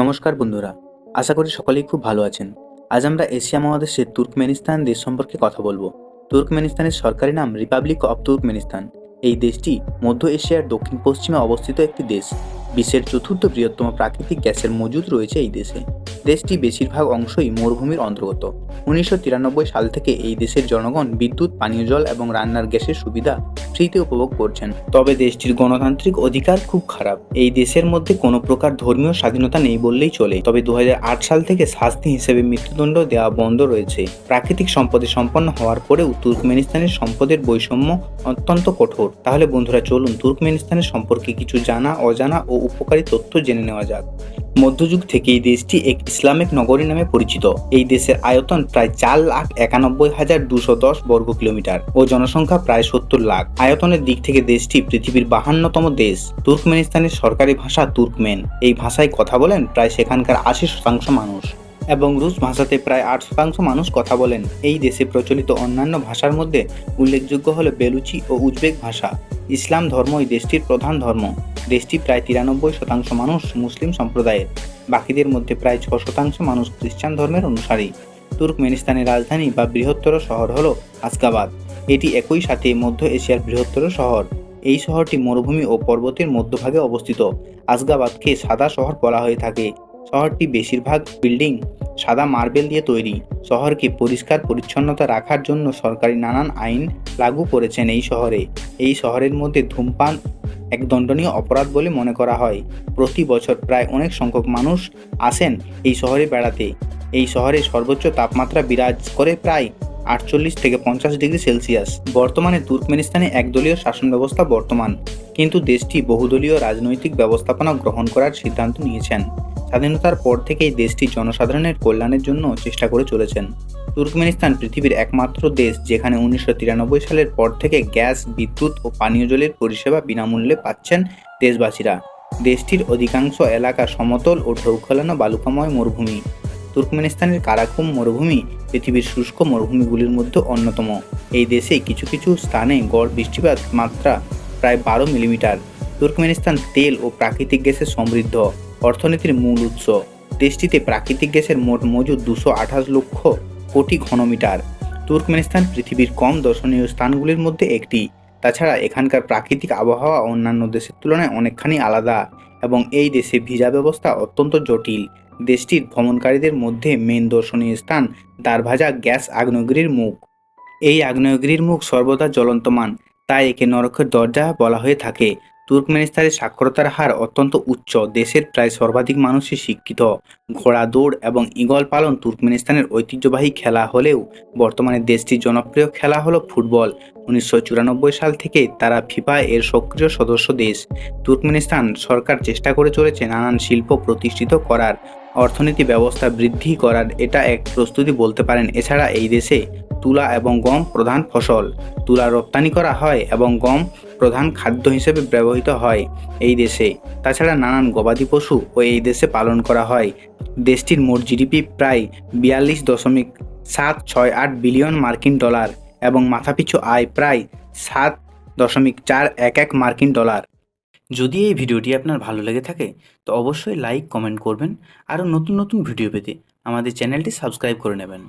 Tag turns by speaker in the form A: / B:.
A: নমস্কার বন্ধুরা, আশা করি সকলেই খুব ভালো আছেন। আজ আমরা এশিয়া মহাদেশের তুর্কমেনিস্তান দেশ সম্পর্কে কথা বলব। তুর্কমেনিস্তানের সরকারি নাম রিপাবলিক অব তুর্কমেনিস্তান। এই দেশটি মধ্য এশিয়ার দক্ষিণ পশ্চিমে অবস্থিত একটি দেশ। বিশ্বের চতুর্থ বৃহত্তম প্রাকৃতিক গ্যাসের মজুদ রয়েছে এই দেশে। দেশটি বেশিরভাগ অংশই মরুভূমির অন্তর্গত। উনিশশো তিরানব্বই সাল থেকে এই দেশের জনগণ বিদ্যুৎ, পানীয় জল এবং রান্নার গ্যাসের সুবিধা ফ্রিতে উপভোগ করছেন। তবে দেশটির গণতান্ত্রিক অধিকার খুব খারাপ। এই দেশের মধ্যে কোনো প্রকার ধর্মীয় স্বাধীনতা নেই বললেই চলে। তবে দু হাজার আট সাল থেকে শাস্তি হিসেবে মৃত্যুদণ্ড দেওয়া বন্ধ রয়েছে। প্রাকৃতিক সম্পদে সম্পন্ন হওয়ার পরেও তুর্কমেনিস্তানের সম্পদের বৈষম্য অত্যন্ত কঠোর। তাহলে বন্ধুরা, চলুন তুর্কমেনিস্তানের সম্পর্কে কিছু জানা, অজানা ও উপকারী তথ্য জেনে নেওয়া যাক। মধ্যযুগ থেকে এই দেশটি এক ইসলামিক নগরী নামে পরিচিত। এই দেশের আয়তন প্রায় চার লাখ একানব্বই হাজার দুশো দশ বর্গ কিলোমিটার ও জনসংখ্যা প্রায় সত্তর লাখ। আয়তনের দিক থেকে দেশটি পৃথিবীর বাহান্নতম দেশ, তুর্কমেনিস্তানের সরকারি ভাষা তুর্কমেন। এই ভাষায় কথা বলেন প্রায় সেখানকার আশি শতাংশ মানুষ। এবং রুশ ভাষাতে প্রায় আট শতাংশ মানুষ কথা বলেন। এই দেশে প্রচলিত অন্যান্য ভাষার মধ্যে উল্লেখযোগ্য হল বেলুচি ও উজবেক ভাষা। ইসলাম ধর্মই দেশটির প্রধান ধর্ম। দেশটি প্রায় তিরানব্বই শতাংশ মানুষ মুসলিম সম্প্রদায়ের। বাকিদের মধ্যে প্রায় ছ শতাংশ মানুষ খ্রিস্টান ধর্মের অনুসারী। তুর্কমেনিস্তানের রাজধানী বা বৃহত্তর শহর হল আসগাবাদ এটি একই সাথে মধ্য এশিয়ার বৃহত্তর শহর। এই শহরটি মরুভূমি ও পর্বতের মধ্যভাগে অবস্থিত। আসগাবাদকে সাদা শহর বলা হয়ে থাকে। শহরটি বেশিরভাগ বিল্ডিং সাদা মার্বেল দিয়ে তৈরি। শহরকে পরিষ্কার পরিচ্ছন্নতা রাখার জন্য সরকারি নানান আইন লাগু করেছেন এই শহরে। এই শহরের মধ্যে ধূমপান এক দণ্ডনীয় অপরাধ বলে মনে করা হয়। প্রতি বছর প্রায় অনেক সংখ্যক মানুষ আসেন এই শহরে বেড়াতে। এই শহরে সর্বোচ্চ তাপমাত্রা বিরাজ করে প্রায় আটচল্লিশ থেকে পঞ্চাশ ডিগ্রি সেলসিয়াস। বর্তমানে তুর্কমেনিস্তানে একদলীয় শাসন ব্যবস্থা বর্তমান। কিন্তু দেশটি বহুদলীয় রাজনৈতিক ব্যবস্থাপনা গ্রহণ করার সিদ্ধান্ত নিয়েছেন। স্বাধীনতার পর থেকেই দেশটি জনসাধারণের কল্যাণের জন্য চেষ্টা করে চলেছেন। তুর্কমেনিস্তান পৃথিবীর একমাত্র দেশ যেখানে উনিশশো তিরানব্বই সালের পর থেকে গ্যাস, বিদ্যুৎ ও পানীয় জলের পরিষেবা বিনামূল্যে পাচ্ছেন দেশবাসীরা। দেশটির অধিকাংশ এলাকা সমতল ও ঢেউ খেলানো বালুকাময় মরুভূমি। তুর্কমেনিস্তানের কারাকুম মরুভূমি পৃথিবীর শুষ্ক মরুভূমিগুলির মধ্যে অন্যতম। এই দেশে কিছু কিছু স্থানে গড় বৃষ্টিপাত মাত্রা প্রায় বারো মিলিমিটার। তুর্কমেনিস্তান তেল ও প্রাকৃতিক গ্যাসে সমৃদ্ধ। অর্থনীতির মূল উৎস। দেশটিতে প্রাকৃতিক গ্যাসের মোট মজুদ দুশো আঠাশ লক্ষ কোটি ঘনমিটার। তুর্কমেনিস্তান পৃথিবীর কম দর্শনীয় স্থানগুলির মধ্যে একটি। তাছাড়া এখানকার প্রাকৃতিক আবহাওয়া অন্যান্য দেশের তুলনায় অনেকখানি আলাদা এবং এই দেশে ভিসা ব্যবস্থা অত্যন্ত জটিল। দেশটির ভ্রমণকারীদের মধ্যে মেন দর্শনীয় স্থান দারভাজা গ্যাস আগ্নেয়গিরির মুখ। এই আগ্নেয়গিরির মুখ সর্বদা জ্বলন্তমান তাই একে নরকের দরজা বলা হয়ে থাকে। তুর্কমেনিস্তানের সাক্ষরতার হার অত্যন্ত উচ্চ, দেশের প্রায় সর্বাধিক মানুষই শিক্ষিত। ঘোড়া দৌড় এবং ঈগল পালন তুর্কমেনিস্তানের ঐতিহ্যবাহী খেলা হলেও বর্তমানে দেশটির জনপ্রিয় খেলা হলো ফুটবল। উনিশশো চুরানব্বই সাল থেকে তারা ফিফা এর সক্রিয় সদস্য দেশ। তুর্কমেনিস্তান সরকার চেষ্টা করে চলেছে নানান শিল্প প্রতিষ্ঠিত করার। অর্থনীতি ব্যবস্থা বৃদ্ধি করার, এটা এক প্রস্তুতি বলতে পারেন। এছাড়া এই দেশে তুলা এবং গম প্রধান ফসল। তুলা রপ্তানি করা হয় এবং গম প্রধান খাদ্য হিসেবে ব্যবহৃত হয় এই দেশে। তাছাড়া নানান গবাদি পশু ও এই দেশে পালন করা হয়। দেশটির মোট জিডিপি প্রায় বিয়াল্লিশ দশমিক সাত ছয় আট বিলিয়ন মার্কিন ডলার এবং মাথাপিছু আয় প্রায় সাত দশমিক চার এক এক মার্কিন ডলার। যদি এই ভিডিওটি আপনার ভালো লেগে থাকে, তো অবশ্যই লাইক, কমেন্ট করবেন। আরও নতুন নতুন ভিডিও পেতে আমাদের চ্যানেলটি সাবস্ক্রাইব করে নেবেন।